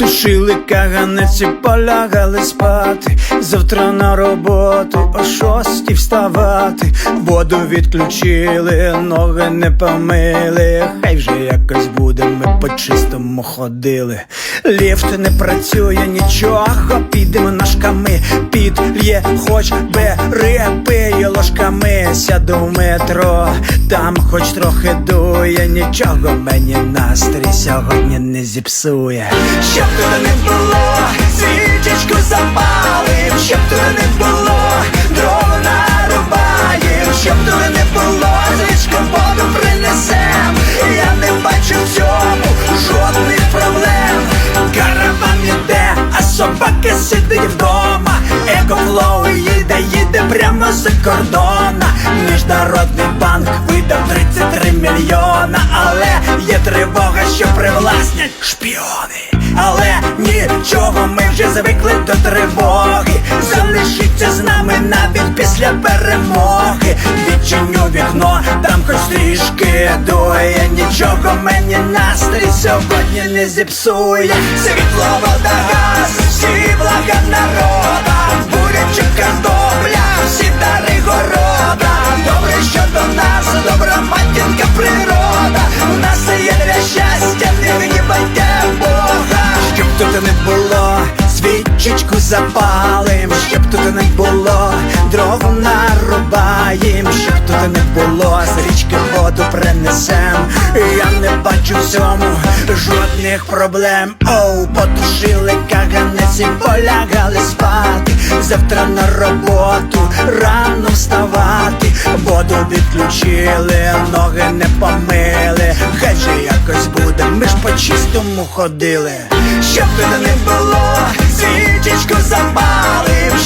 Потушили каганець і полягали спати. Завтра на роботу о шостій вставати. Воду відключили, ноги не помили. Хай вже якось буде, ми по чистому ходили. Ліфт не працює, нічого, підемо ножками. Підлє, хоч бери, пиє ложками. Сяду в метро, там хоч трохи дує, нічого мені настрій сьогодні не зіпсує. Щоб туди не було, свічечку запалим, щоб туди не було, дрова нарубаєм, щоб туди не було, звичку воду принесем. Я не бачу в цьому жодних проблем. Караван іде, а собака сидить вдома. Екофлоу їде, прямо з кордона. Міжнародний банк видав 33 мільйона, але є тривога, що привласнять шпіони. Але нічого, ми вже звикли до тривоги. Залишіться з нами навіть після перемоги. Відчиню вікно, там хоч трішки дує. Нічого мені настрій сьогодні не зіпсує. Світло, вода, газ, всі блага народа, запалим, щоб тут не було, дров нарубаєм, щоб тут не було, з річки воду принесем. Я не бачу в цьому жодних проблем. Оу, потушили каганець і полягали спати. Завтра на роботу рано вставати. Воду відключили, ноги не помили. Хай же якось буде, ми ж по чистому ходили. Щоб туди не було, свічечку запалим,